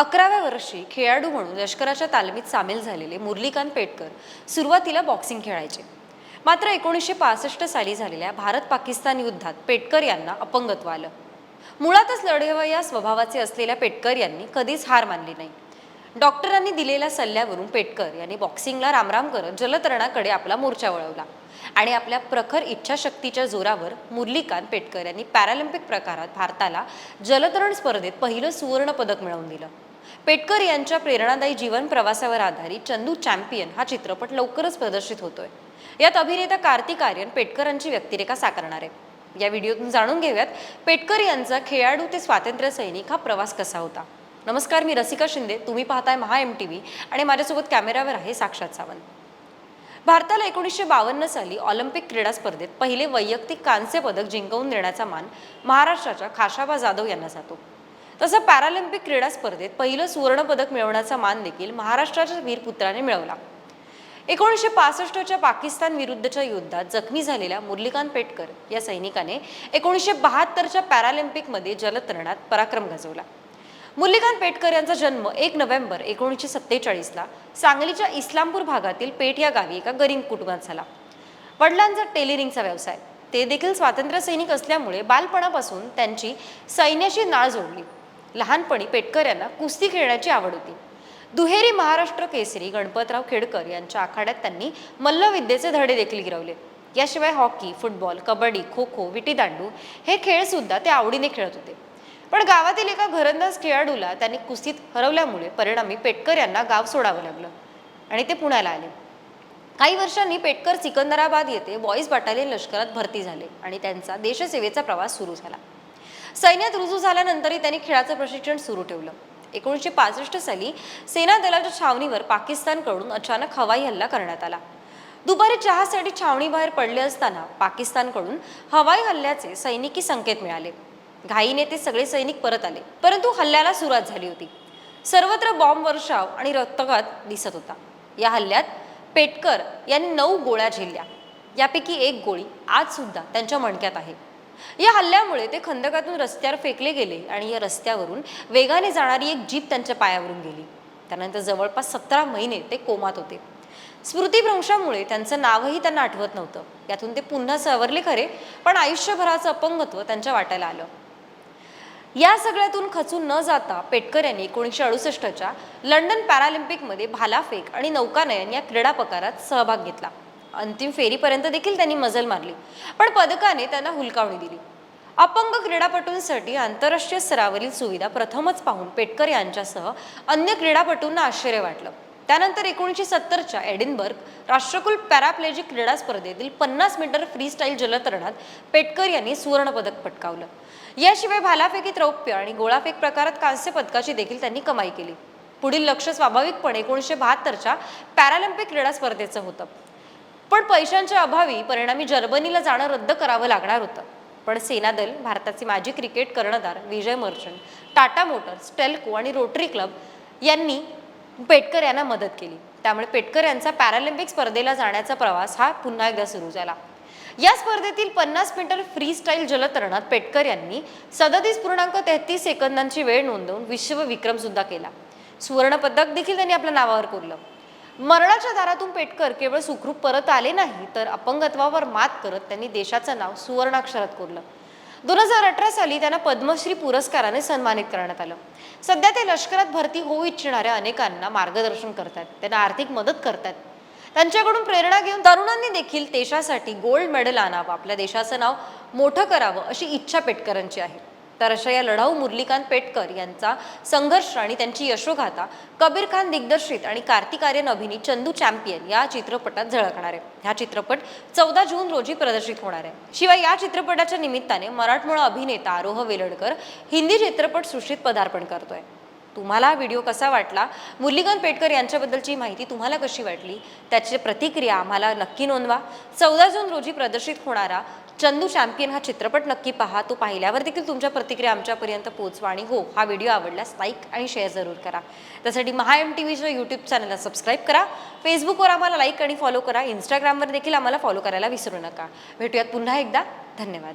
अकराव्या वर्षी खेळाडू म्हणून लष्कराच्या तालमीत सामील झालेले मुरलीकांत पेटकर सुरुवातीला बॉक्सिंग खेळायचे. मात्र एकोणीसशे पासष्ट साली झालेल्या भारत पाकिस्तान युद्धात पेटकर यांना अपंगत्व आलं. मुळातच लढवय्या स्वभावाचे असलेल्या पेटकर यांनी कधीच हार मानली नाही. डॉक्टरांनी दिलेल्या सल्ल्यावरून पेटकर यांनी बॉक्सिंगला रामराम करत जलतरणाकडे आपला मोर्चा वळवला आणि आपल्या प्रखर इच्छाशक्तीच्या जोरावर मुरलीकांत पेटकर यांनी पॅरालिम्पिक प्रकारात भारताला जलतरण स्पर्धेत पहिलं सुवर्ण पदक मिळवून दिलं. पेटकर यांच्या प्रेरणादायी जीवन प्रवासावर आधारित चंदू चॅम्पियन हा चित्रपट लवकरच प्रदर्शित होतोय. यात अभिनेता कार्तिक आर्यन पेटकरांची व्यक्तिरेखा साकारणार आहे. या व्हिडिओतून जाणून घेऊयात पेटकर यांचा खेळाडू ते स्वातंत्र्य सैनिक हा प्रवास कसा होता? नमस्कार मी रसिका शिंदे. तुम्ही पाहताय महा एम टी व्ही आणि माझ्यासोबत कॅमेऱ्यावर आहे साक्षात सावंत. भारताला एकोणीसशे बावन्न साली ऑलिम्पिक क्रीडा स्पर्धेत पहिले वैयक्तिक कांस्य पदक जिंकवून देण्याचा मान महाराष्ट्राच्या खाशाबा जाधव यांना जातो. तसं पॅरालिम्पिक क्रीडा स्पर्धेत पहिलं सुवर्णपदक मिळवण्याचा मान देखील महाराष्ट्राच्या वीरपुत्राने मिळवला. एकोणीसशे पासष्टच्या पाकिस्तान विरुद्धच्या युद्धात जखमी झालेल्या मुरलीकांत पेटकर या सैनिकाने एकोणीसशे बहात्तरच्या पॅरालिम्पिकमध्ये जलतरणात पराक्रम गाजवला. मुरलीकांत पेटकर यांचा जन्म एक नोव्हेंबर एकोणीसशे सत्तेचाळीसला सांगलीच्या इस्लामपूर भागातील पेठ या गावी एका गरीब कुटुंबात झाला. वडिलांचा टेलिरिंगचा व्यवसाय. ते देखील स्वातंत्र्य सैनिक असल्यामुळे बालपणापासून त्यांची सैन्याशी नाळ जोडली. लहानपणी पेटकर यांना कुस्ती खेळण्याची आवड होती. दुहेरी महाराष्ट्र केसरी गणपतराव खेडकर यांच्या आखाड्यात त्यांनी मल्लविद्येचे धडे देखील गिरवले. याशिवाय हॉकी फुटबॉल कबड्डी खो खो विटीदांडू हे खेळ सुद्धा ते आवडीने खेळत होते. पण गावातील एका घरंदाज खेळाडूला त्यांनी कुस्तीत हरवल्यामुळे परिणामी पेटकर यांना गाव सोडावं लागलं आणि ते पुण्याला आले. काही वर्षांनी पेटकर सिकंदराबाद येथे बॉईज बटालियन लष्करात भरती झाले आणि त्यांचा देशसेवेचा प्रवास सुरू झाला. सैन्यात रुजू झाल्यानंतरही त्यांनी खेळाचं प्रशिक्षण सुरू ठेवलं. एकोणीसशे पासष्ट साली सेना दलाच्या छावणीवर पाकिस्तानकडून अचानक हवाई हल्ला करण्यात आला. दुपारी चहासाठी छावणीबाहेर पडले असताना पाकिस्तानकडून हवाई हल्ल्याचे सैनिकी संकेत मिळाले. घाईने ते सगळे सैनिक परत आले परंतु हल्ल्याला सुरुवात झाली होती. सर्वत्र बॉम्ब वर्षाव आणि रक्तघात दिसत होता. या हल्ल्यात पेटकर यांनी नऊ गोळ्या झेलल्या. यापैकी एक गोळी आज सुद्धा त्यांच्या मणक्यात आहे. या हल्ल्यामुळे ते खंदकातून रस्त्यावर फेकले गेले आणि या रस्त्यावरून वेगाने जाणारी एक जीप त्यांच्या पायावरून गेली. त्यानंतर जवळपास सतरा महिने ते कोमात होते. स्मृतीभ्रंशामुळे त्यांचं नावही त्यांना आठवत नव्हतं. यातून ते पुन्हा सावरले खरे पण आयुष्यभराचं अपंगत्व त्यांच्या वाट्याला आलं. या सगळ्यातून खचून न जाता पेटकर यांनी एकोणीसशे अडुसष्टच्या लंडन पॅरालिम्पिकमध्ये भालाफेक आणि नौकानयन या क्रीडा प्रकारात सहभाग घेतला. अंतिम फेरीपर्यंत देखील त्यांनी मजल मारली. पण पदकाने त्यांना हुलकावणी दिली. अपंग क्रीडापटूंसाठी आंतरराष्ट्रीय स्तरावरील सुविधा प्रथमच पाहून पेटकर यांच्यासह अन्य क्रीडापटूंना आश्चर्य वाटलं. त्यानंतर एकोणीसशे सत्तरच्या एडिनबर्ग राष्ट्रकुल पॅराप्लेजिक क्रीडा स्पर्धेतील पन्नास मीटर फ्रीस्टाईल जलतरणात पेटकर यांनी सुवर्णपदक पटकावलं. याशिवाय भालाफेकीत रौप्य आणि गोळाफेक प्रकारात कांस्य पदकाची देखील त्यांनी कमाई केली. पुढील लक्ष स्वाभाविकपणे एकोणीसशे बहात्तरच्या पॅरालिम्पिक क्रीडा स्पर्धेचं होतं. पण पैशांच्या अभावी परिणामी जर्मनीला जाणं रद्द करावं लागणार होतं. पण सेनादल भारताचे माजी क्रिकेट कर्णधार विजय मर्चंट टाटा मोटर्स टेल्को आणि रोटरी क्लब यांनी पेटकर यांना मदत केली. त्यामुळे पेटकर यांचा पॅरालिम्पिक स्पर्धेला जाण्याचा प्रवास हा पुन्हा एकदा सुरू झाला. या स्पर्धेतील पन्नास मीटर फ्री स्टाईल जलतरणात पेटकर यांनी सदतीस पूर्णांक तेहतीस सेकंदांची वेळ नोंदवून विश्व सुद्धा केला. सुवर्णपदक देखील त्यांनी आपल्या नावावर कोरलं. मरणाच्या दारातून पेटकर केवळ सुखरूप परत आले नाही तर अपंगत्वावर मात करत त्यांनी देशाचं नाव सुवर्णाक्षरात कोरलं. दोन हजार अठरा साली त्यांना पद्मश्री पुरस्काराने सन्मानित करण्यात आलं. सध्या ते लष्करात भरती होऊ इच्छिणाऱ्या अनेकांना मार्गदर्शन करतात त्यांना आर्थिक मदत करतात त्यांच्याकडून प्रेरणा घेऊन तरुणांनी देखील देशासाठी गोल्ड मेडल आणावं आपल्या देशाचं नाव मोठं करावं अशी इच्छा पेटकरांची आहे. तर अशा या लढाऊ मुरलीकांत पेटकर यांचा संघर्ष आणि त्यांची यशोगाथा कबीर खान दिग्दर्शित आणि कार्तिक आर्यन अभिनीत चंदू चॅम्पियन या चित्रपटात झळकणार आहे. हा चित्रपट चौदा जून रोजी प्रदर्शित होणार आहे. शिवाय या चित्रपटाच्या निमित्ताने मराठमोळा अभिनेता आरोह वेलडकर हिंदी चित्रपट सृष्टीत पदार्पण करतोय. तुम्हाला हा व्हिडिओ कसा वाटला? मुरलीकांत पेटकर यांच्याबद्दलची माहिती तुम्हाला कशी वाटली? त्याची प्रतिक्रिया आम्हाला नक्की नोंदवा. चौदा जून रोजी प्रदर्शित होणारा चंदू चॅम्पियन हा चित्रपट नक्की पहा. तो पाहिल्यावर देखील तुमच्या प्रतिक्रिया आमच्यापर्यंत पोहोचवा आणि हो हा व्हिडिओ आवडल्यास लाईक आणि शेअर जरूर करा. त्यासाठी महा एम टी व्हीच्या यूट्यूब चॅनलला सबस्क्राईब करा. फेसबुकवर आम्हाला लाईक आणि फॉलो करा. इंस्टाग्रामवर देखील आम्हाला फॉलो करायला विसरू नका. भेटूयात पुन्हा एकदा. धन्यवाद.